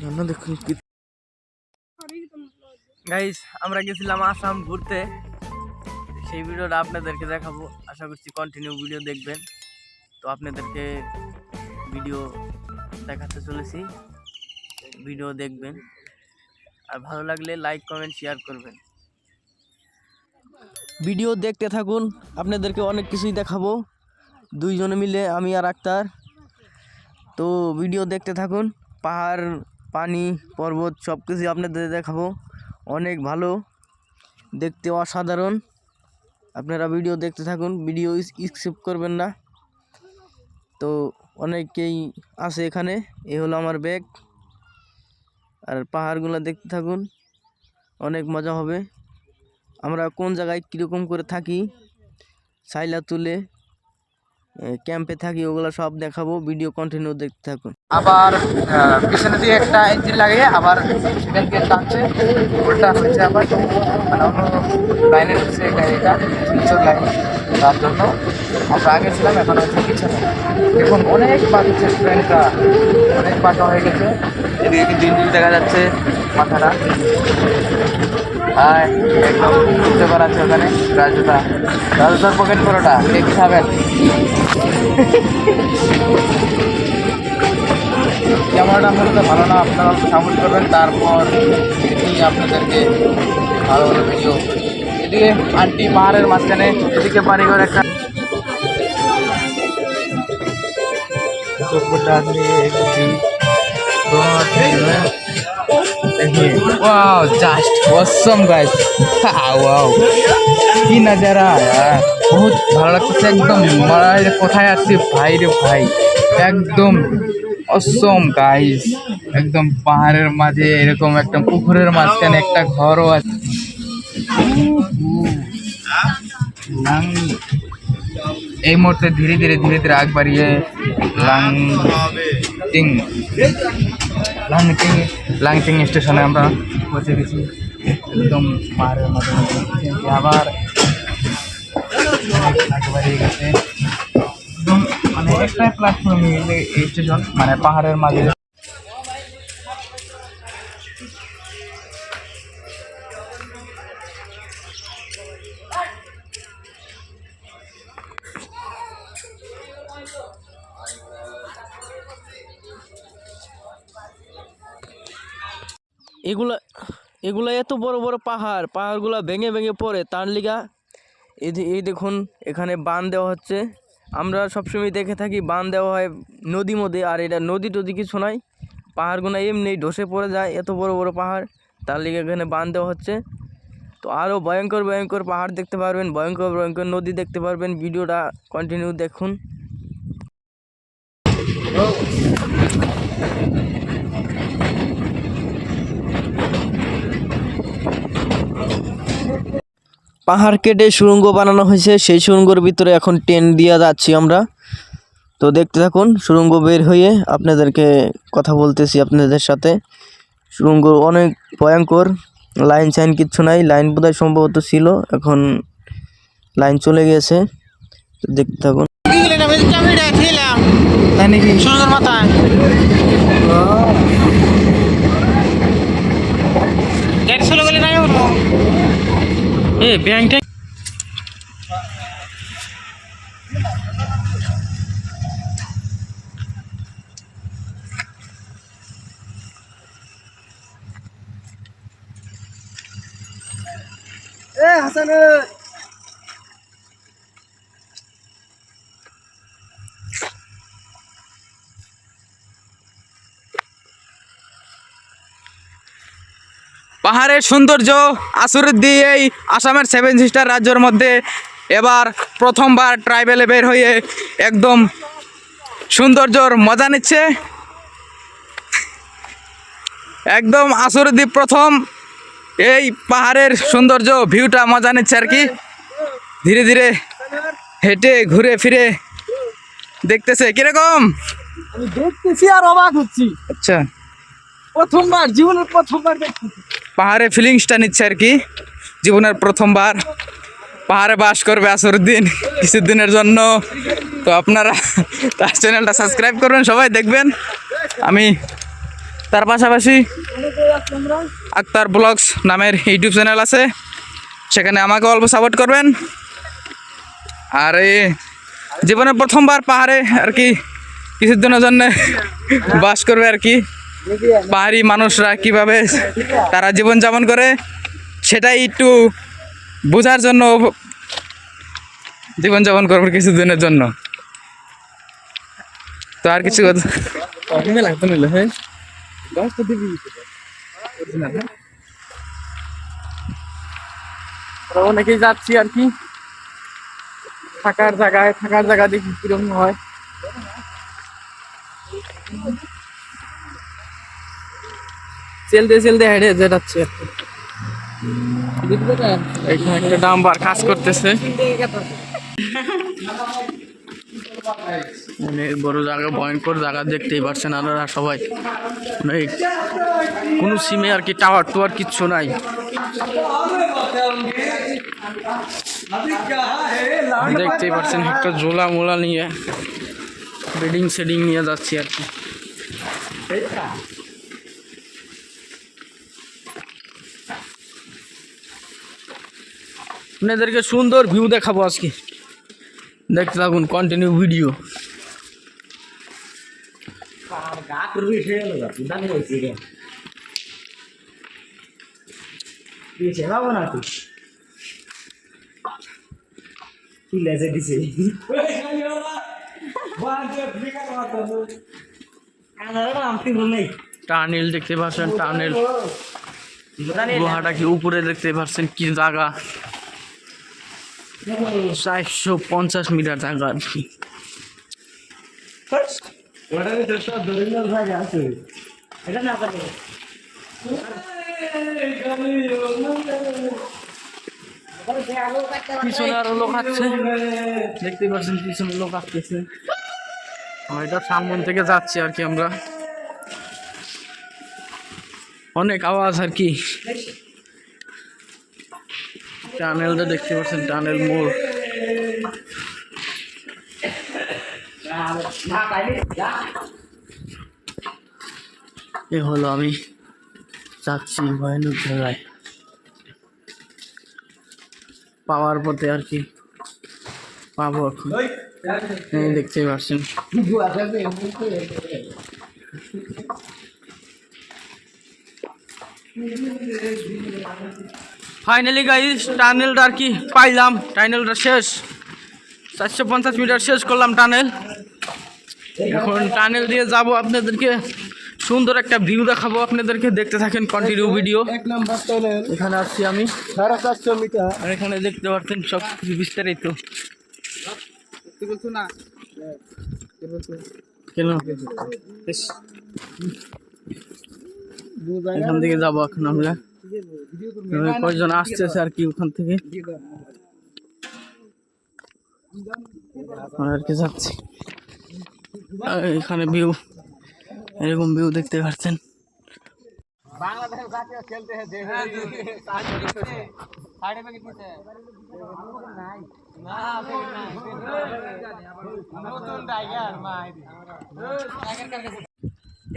দেখুন গাইস আমরা গেছিলাম আসাম ঘুরতে। সেই ভিডিওটা আপনাদেরকে দেখাবো। আশা করছি কন্টিনিউ ভিডিও দেখবেন। তো আপনাদেরকে ভিডিও দেখাতে চলেছি। ভিডিও দেখবেন। আর ভালো লাগলে লাইক কমেন্ট শেয়ার করবেন। ভিডিও দেখতে থাকুন। আপনাদেরকে অনেক কিছুই দেখাবো। দুইজনে মিলে আমি আর আক্তার। তো ভিডিও দেখতে থাকুন। পাহাড় পানি, পর্বত সব কিছুই আপনাদের দেখাবো। অনেক ভালো, দেখতে অসাধারণ। আপনারা ভিডিও দেখতে থাকুন, ভিডিও স্কিপ করবেন না। তো অনেকেই আছে এখানে, এ হলো আমার ব্যাগ। আর পাহাড়গুলো দেখতে থাকুন, অনেক মজা হবে। আমরা কোন জায়গায় কীরকম করে থাকি সাইলা তুলে ক্যাম্পে থাকি, ওগুলো সব দেখাবো ভিডিও কন্টিনিউ দেখতে থাকুন। আবার পিছনে দিয়ে একটা ইঞ্জিন লাগিয়ে আবার সেখান দিয়ে টানছে উল্টা হয়েছে আবার। লাইনে হচ্ছে গাড়িটা লাইন তার জন্য। আমরা আগে ছিলাম, এখন হচ্ছে পিছনে। দেখুন, অনেক বাঁধছে ট্রেনটা অনেক বাঁকা হয়ে গেছে। এদিকে কিন্তু ইঞ্জিন দেখা যাচ্ছে মাথাটা হ্যাঁ একদম বুঝতে পারাচ্ছে ওখানে। রাজুদা। রাজুদার পকেট পরোটা, কে কি খাবেন? ক্যামেরাটা মূলত ভালো না, আপনারা সাপোর্ট করবেন। তারপর আপনাদেরকে ভালো ভালো ভিডিও এদিকে আন্টি পাহাড়ের মাঝখানে, এদিকে বাড়িঘর একটা। wow, just awesome, guys. Wow. কি নাজারা হ্যাঁ। বহুত ভালো লাগতেছে, একদম মারা কোথায় আসছি ভাই রে ভাই। একদম অসম গাইস একদম পাহাড়ের মাঝে, এরকম একদম পুকুরের মাঝখানে একটা ঘরও আছে। এই মুহূর্তে ধীরে ধীরে ধীরে ধীরে আগ বাড়িয়ে লাং টিং। লাংটিং লাংটিং স্টেশনে আমরা পৌঁছে গেছি একদম পাহাড়ের মধ্যে। আবার বাড়িয়ে গেছে একদম মানে একটাই প্ল্যাটফর্ম এই স্টেশন মানে পাহাড়ের মাঝে এগুলা এগুলা এত বড় বড় পাহাড়, পাহাড়গুলা ভেঙে ভেঙে পড়ে, তার লিগা এই এই দেখুন, এখানে বান দেওয়া হচ্ছে। আমরা সবসময় দেখে থাকি, বান দেওয়া হয় নদী মধ্যে, আর এটা নদী টদি কিছু নাই। পাহাড়গুলো এমনি ধসে পড়ে যায়, এত বড় বড় পাহাড়, তার লিগে এখানে বান দেওয়া হচ্ছে। তো আরও ভয়ঙ্কর ভয়ঙ্কর পাহাড় দেখতে পারবেন, ভয়ঙ্কর ভয়ঙ্কর নদী দেখতে পারবেন, ভিডিওটা কন্টিনিউ দেখুন। পাহাড় কেটে সুড়ঙ্গ বানানো হয়েছে, সেই সুড়ঙ্গর ভিতরে এখন টেন দিয়ে যাচ্ছি আমরা। তো দেখতে থাকুন সুড়ঙ্গ বের হয়ে আপনাদেরকে কথা বলতেছি আপনাদের সাথে। সুড়ঙ্গ অনেক ভয়ঙ্কর, লাইন সাইন কিচ্ছু নাই, লাইন বোধহয় সম্ভবত ছিল, এখন লাইন চলে গেছে। দেখতে থাকুন। তাই নাকি এ ব্যাংকটা পাহাড়ের সৌন্দর্য আসুরের দিয়ে এই আসামের সেভেন সিস্টার রাজ্যের মধ্যে এবার প্রথমবার ট্রাইবেলে বের হয়ে একদম সৌন্দর্যর মজা নিচ্ছে। একদম আসুর দ্বীপ প্রথম এই পাহাড়ের সৌন্দর্য ভিউটা মজা নিচ্ছে আর কি। ধীরে ধীরে হেঁটে ঘুরে ফিরে দেখতেছে কীরকম? আমি দেখতেছি আর অবাক হচ্ছি। আচ্ছা। প্রথমবার, জীবনের প্রথমবার পাহাড়ে ফিলিংসটা নিচ্ছে আর কি। জীবনের প্রথমবার। পাহাড়ে বাস করবে আসরুদ্দিন কিছুদিনের জন্য। তো আপনারা তার চ্যানেলটা সাবস্ক্রাইব করবেন, সবাই দেখবেন। আমি তার পাশাপাশি আক্তার ব্লগস নামের ইউটিউব চ্যানেল আছে। সেখানে আমাকে অল্প সাপোর্ট করবেন। আর এই জীবনে প্রথমবার পাহাড়ে আর কি কিছুর দিনের জন্য বাস করবে আর কি। পাহাড়ি মানুষরা কীভাবে তারা জীবন যাপন করে, সেটাই একটু বোঝার জন্য জীবনযাপন করব কিছুদিনের জন্য। তো আর কিছু নিলে হ্যাঁ? অনেকেই যাচ্ছি আর কি। থাকার জায়গায় থাকার জায়গা দেখি কীরকম হয়। চলতে চলতে হেঁটে যেটাচ্ছে এখানে একটা ডাম্বার কাজ করতেছে। অনেক বড় জায়গা ভয়ঙ্কর জায়গা দেখতেই পারছেন আপনারা সবাই। অনেক কোনো সিমে আর কি টাওয়ার টুয়ার কিচ্ছু নাই। দেখতেই পারছেন একটা জোলা মোলা নিয়ে বেডিং সেডিং নিয়ে যাচ্ছি আর কি। আপনাদেরকে সুন্দর ভিউ দেখাবো আজকে। দেখতে থাকুন কন্টিনিউ ভিডিও টানেল দেখতে পাচ্ছেন টানেল। লোহাটা কি উপরে দেখতে পাচ্ছেন কি জায়গা? চারশো পঞ্চাশ মিটার জায়গা। আর কি পিছনে আরও লোক আসছে দেখতে পাচ্ছেন পিছনে লোক আসতেছে। এটা সামন থেকে যাচ্ছি আর কি আমরা। অনেক আওয়াজ আর কি। টানেলটা দেখতে পাচ্ছেন টানেল মোড়। এ হলো আমি যাচ্ছি ভয়ানক জায়গায় পাওয়ার পথে আর কি পাবো এখন। এই দেখতেই পাচ্ছেন। ফাইনালি গাইস টানেলটা আর কি পাইলাম? টানেলটা শেষ। চারশো পঞ্চাশ মিটার শেষ করলাম টানেল এখন টানেল দিয়ে যাব আপনাদেরকে। সুন্দর একটা ভিউ দেখাবো আপনাদেরকে। দেখতে থাকেন কন্টিনিউ ভিডিও এখানে আসছি আমি। সাড়ে চারশো মিটার আর এখানে দেখতে পাচ্ছেন সব কিছু বিস্তারিত। বলছো না? কেন? এখান থেকে যাব এখন আমরা। এবার কয়জন আসতেছে আর কি ওখান থেকে। আর কি যাচ্ছি। এখানে ভিউ এরকম ভিউ দেখতে পাচ্ছেন।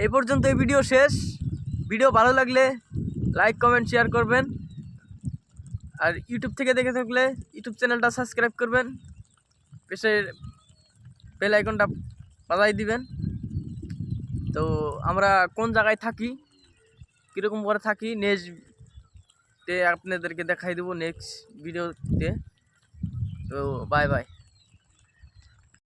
এই পর্যন্ত এই ভিডিও শেষ। ভিডিও ভালো লাগলে লাইক কমেন্ট শেয়ার করবেন। আর ইউটিউব থেকে দেখে থাকলে ইউটিউব চ্যানেলটা সাবস্ক্রাইব করবেন। পেশের বেল আইকনটা বাজাই দিবেন। তো আমরা কোন জায়গায় থাকি, কীরকম করে থাকি নেক্সট আপনাদেরকে দেখাই দেবো নেক্সট ভিডিওতে তো বাই বাই